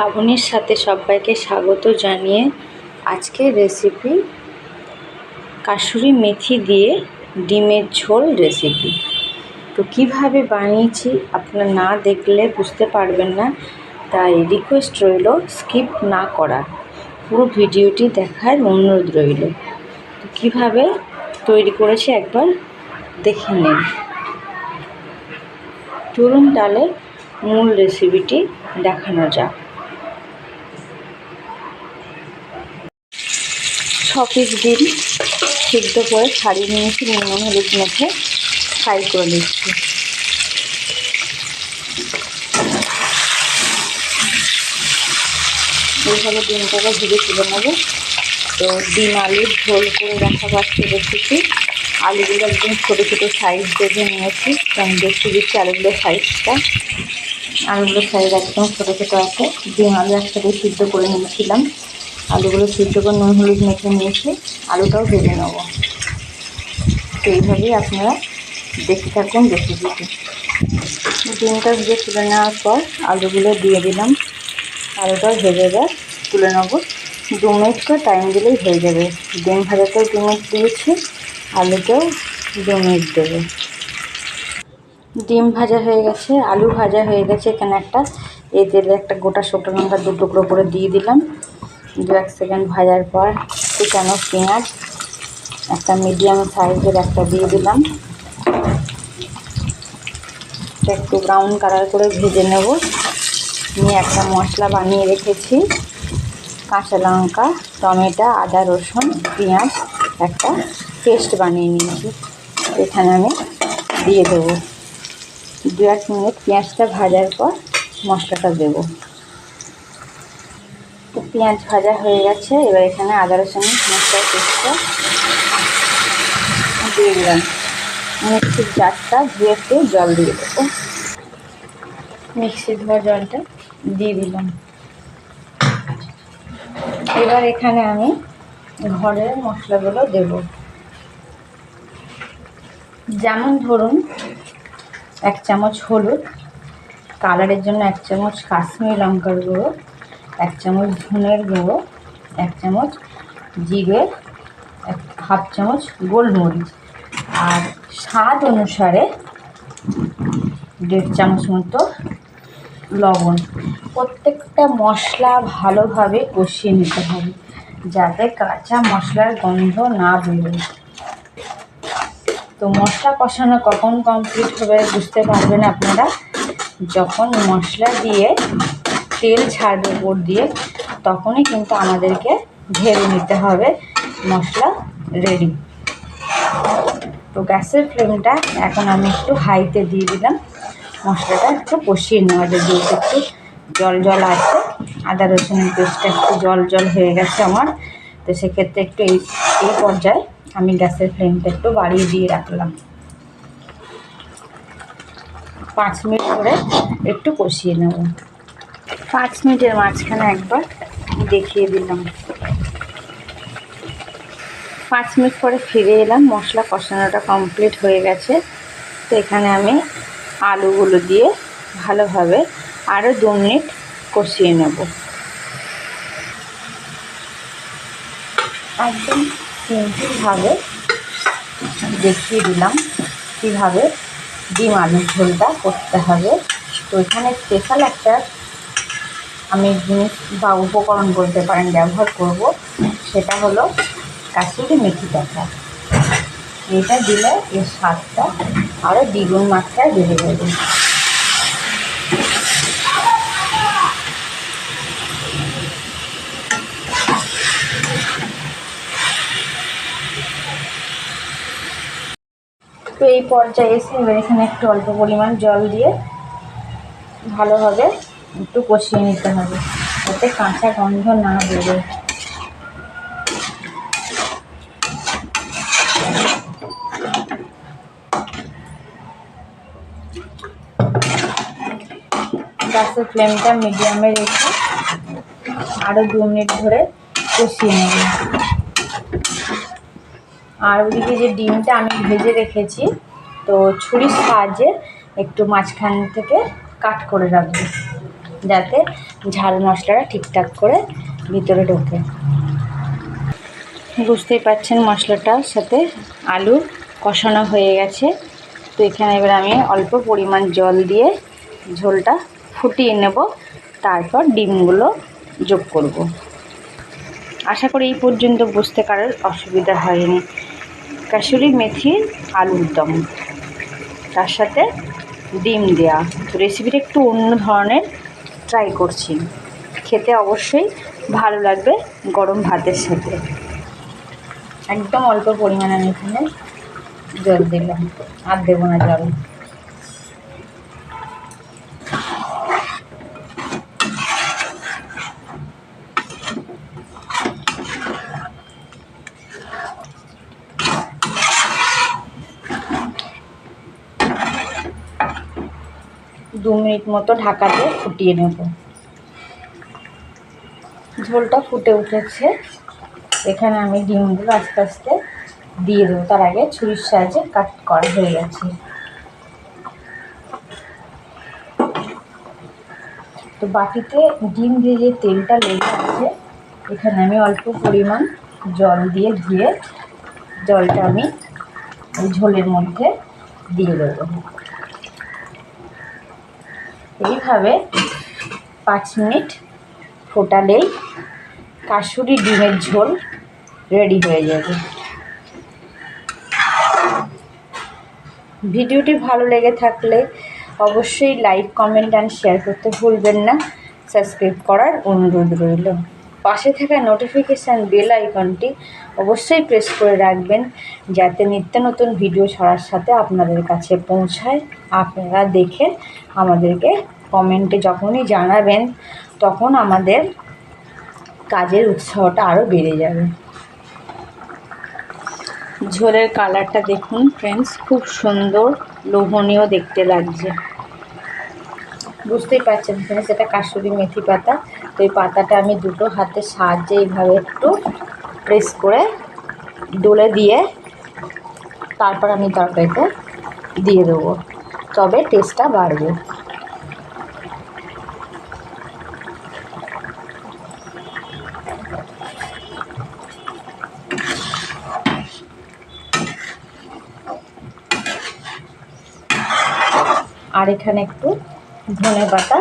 শ্রাবণীর সাথে সবাইকে স্বাগত জানিয়ে আজকের রেসিপি কাসুরি মেথি দিয়ে ডিমের ঝোল রেসিপি তো কীভাবে বানিয়েছি আপনারা না দেখলে বুঝতে পারবেন না, তাই রিকোয়েস্ট রইল স্কিপ না করা পুরো ভিডিওটি দেখার অনুরোধ রইল। তো কীভাবে তৈরি করেছি একবার দেখে নিন। চলুন তাহলে মূল রেসিপিটি দেখানো যাক। ছ পিস ডিম সিদ্ধ করে ছাড়িয়ে নিয়েছি, নুন হলুদ মেখে ফ্রাই করে নিচ্ছি। এইভাবে ডিমটাকে ভেজে তুলে নেব। তো ডিম আলুর ঝোল করে রাখা পাচ্ছি রেসিপি আলুগুলো একদম ছোটো ছোটো সাইজ বেঁধে নিয়েছি আমি দেখতে দিচ্ছি আলুগুলোর সাইজটা আলুগুলোর সাইজ একদম ছোটো ছোটো আছে। ডিম, আলু একসাথে সিদ্ধ করে নিয়েছিলাম। আলুগুলো সিদ্ধ করে নুন হলুদ মেখে নিয়েছি। আলুটাও ভেজে নেব। তো এইভাবেই আপনারা দেখতে থাকুন রেসিপিটি ডিমটা ভেজে তুলে নেওয়ার পর আলুগুলো দিয়ে দিলাম। আলুটাও ভেজে এবার তুলে নেব। দু মিনিট করে টাইম দিলেই হয়ে যাবে। ডিম ভাজাতেও দু মিনিট দিয়েছি, আলুতেও দু মিনিট দেবে। ডিম ভাজা হয়ে গেছে, আলু ভাজা হয়ে গেছে। এখানে একটা, এই তেলে একটা গোটা শুকনো লঙ্কা দু টুকরো করে দিয়ে দিলাম। দু এক সেকেন্ড ভাজার পর কুচানো পেঁয়াজ, একটা মিডিয়াম সাইজের একটা দিয়ে দিলাম। একটু ব্রাউন কালার করে ভেজে নেব। নিয়ে একটা মশলা বানিয়ে রেখেছি। কাঁচা লঙ্কা, টমেটো, আদা, রসুন, পেঁয়াজ একটা পেস্ট বানিয়ে নিয়েছি। এখানে আমি দিয়ে দেবো। দু এক মিনিট পেঁয়াজটা ভাজার পর মশলাটা দেব। পেঁয়াজ ভাজা হয়ে গেছে, এবার এখানে আদা, রসুন মশলার পেস্টটা দিয়ে দিলাম। মিক্সির জারটা ধুয়ে একটু জল দিয়ে দেবো। মিক্সি ধোয়া জলটা দিয়ে দিলাম। এবার এখানে আমি ঘরের মশলাগুলো দেব। যেমন ধরুন, এক চামচ হলুদ, কালারের জন্য এক চামচ কাশ্মীরি লঙ্কার গুঁড়ো এক চামচ ধনের গুঁড়ো, এক চামচ জিরে এক হাফ চামচ গোলমরিচ আর স্বাদ অনুসারে দেড় চামচ মতো লবণ। প্রত্যেকটা মশলা ভালোভাবে কষিয়ে নিতে হবে যাতে কাঁচা মশলার গন্ধ না বেরোয়। তো মশলা কষানো কখন কমপ্লিট হবে বুঝতে পারবেন আপনারা? যখন মশলা দিয়ে তেল ছাড়বে উপর দিয়ে, তখনই কিন্তু আমাদেরকে ঢেলে নিতে হবে মশলা রেডি তো গ্যাসের ফ্লেমটা এখন আমি একটু হাইতে দিয়ে দিলাম। মশলাটা একটু কষিয়ে নেওয়া যায়, যেহেতু একটু জল জল আছে। আদা রসুনের পেস্টটা একটু জল জল হয়ে গেছে আমার। তো সেক্ষেত্রে একটু এই এই পর্যায়ে আমি গ্যাসের ফ্লেমটা একটু বাড়িয়ে দিয়ে রাখলাম। পাঁচ মিনিট করে একটু কষিয়ে নেব। পাঁচ মিনিটের মাঝখানে একবার দেখিয়ে দিলাম। পাঁচ মিনিট পরে ফিরে এলাম, মশলা কষানোটা কমপ্লিট হয়ে গেছে। তো এখানে আমি আলুগুলো দিয়ে ভালোভাবে আরও দু মিনিট কষিয়ে নেব। একদম সিম্পলভাবে দেখিয়ে দিলাম কীভাবে ডিম আলুর ঝোলটা করতে হবে। তো এখানে স্পেশাল একটা আমি জিনিস বা উপকরণ বলতে পারেন ব্যবহার করব, সেটা হলো কাশ্মীরি মেথি পাতা। এটা দিলে এর স্বাদটা আরও দ্বিগুণ মাত্রায় বেড়ে যাবে। তো এই পর্যায়ে এসে এবার এখানে একটু অল্প পরিমাণ জল দিয়ে ভালোভাবে একটু কষিয়ে নিতে হবে, যাতে কাঁচা গন্ধ না বেরোয়। গ্যাসের ফ্লেমটা মিডিয়ামে রেখে আরও দু মিনিট ধরে কষিয়ে নেব আর ওদিকে যে ডিমটা আমি ভেজে রেখেছি, তো ছুরির সাহায্যে একটু মাঝখান থেকে কাট করে রাখব। যাতে ঝাল মশলাটা ঠিকঠাক করে ভিতরে ঢোকে। বুঝতেই পাচ্ছেন মশলাটার সাথে আলু কষানো হয়ে গেছে। তো এখানে এবার আমি অল্প পরিমাণ জল দিয়ে ঝোলটা ফুটিয়ে নেব। তারপর ডিমগুলো যোগ করব। আশা করি এই পর্যন্ত বুঝতে কারোর অসুবিধা হয়নি। কাসুরি মেথির আলুর দম। তার সাথে ডিম দেওয়া তো রেসিপিটা একটু অন্য ধরনের ট্রাই করছি। খেতে অবশ্যই ভালো লাগবে গরম ভাতের সাথে। একদম অল্প পরিমাণে আমি এখানে জল দিলাম। আর দেবো না জল। দু মিনিট মতো ঢাকা দিয়ে ফুটিয়ে নেব। ঝোলটা ফুটে উঠেছে। এখানে আমি ডিমগুলো আস্তে আস্তে দিয়ে দেবো। তার আগে ছুরির সাহায্যে কাট করা হয়ে গেছে। তো বাটিতে ডিম দিয়ে যে তেলটা লেগে আছে। এখানে আমি অল্প পরিমাণ জল দিয়ে ধুয়ে জলটা আমি ঝোলের মধ্যে দিয়ে দেবো। এইভাবে পাঁচ মিনিট ফোটালেই কাশুরি ডিমের ঝোল রেডি হয়ে যাবে। ভিডিওটি ভালো লেগে থাকলে অবশ্যই লাইক, কমেন্ট অ্যান্ড শেয়ার করতে ভুলবেন না। সাবস্ক্রাইব করার অনুরোধ রইল। পাশে থাকা নোটিফিকেশান বেল আইকনটি অবশ্যই প্রেস করে রাখবেন, যাতে নিত্য নতুন ভিডিও ছাড়ার সাথে আপনাদের কাছে পৌঁছায়। আপনারা দেখে আমাদেরকে কমেন্টে যখনই জানাবেন, তখন আমাদের কাজের উৎসাহটা আরও বেড়ে যাবে। ঝোলের কালারটা দেখুন ফ্রেন্ডস খুব সুন্দর, লোভনীয় দেখতে লাগছে। বুঝতেই পারছেন ফ্রেন্ডস এটা কাশুরি মেথি পাতা। তো এই পাতাটা আমি দুটো হাতের সাহায্যে এইভাবে একটু প্রেস করে ডলে দিয়ে তারপর আমি তরকারিতে দিয়ে দেবো। তবে টেস্টটা বাড়বে। আর এখানে একটু ধনে পাতা,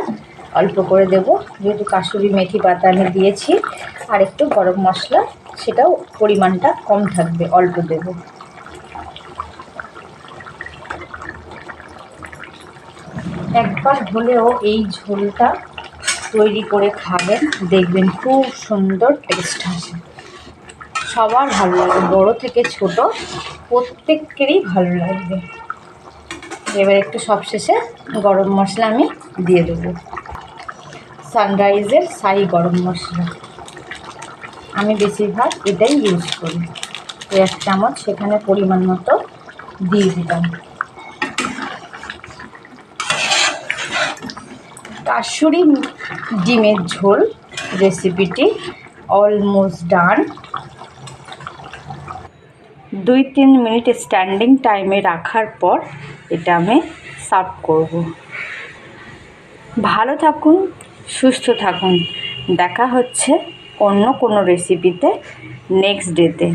অল্প করে দেব। যেহেতু কাসুরি মেথি পাতা আমি দিয়েছি, আর একটু গরম মশলা, সেটাও পরিমাণটা কম থাকবে, অল্প দেব। একবার হলেও এই ঝোলটা তৈরি করে খাবেন, দেখবেন খুব সুন্দর টেস্ট আসে। সবার ভালো লাগবে বড় থেকে ছোট, প্রত্যেকেরই ভালো লাগবে। এবার একটু সবশেষে গরম মশলা আমি দিয়ে দেবো। সানরাইজের সাই গরম মশলা। আমি বেশিরভাগ এটাই ইউজ করি। এক চামচ সেখানে পরিমাণ মতো দিয়ে দিলাম। কাশুরি ডিমের ঝোল রেসিপিটি অলমোস্ট ডান দুই তিন মিনিট স্ট্যান্ডিং টাইমে রাখার পর এটা আমি সার্ভ করব। ভালো থাকুন, সুস্থ থাকুন। দেখা হচ্ছে অন্য কোনো রেসিপিতে নেক্সট ডেতে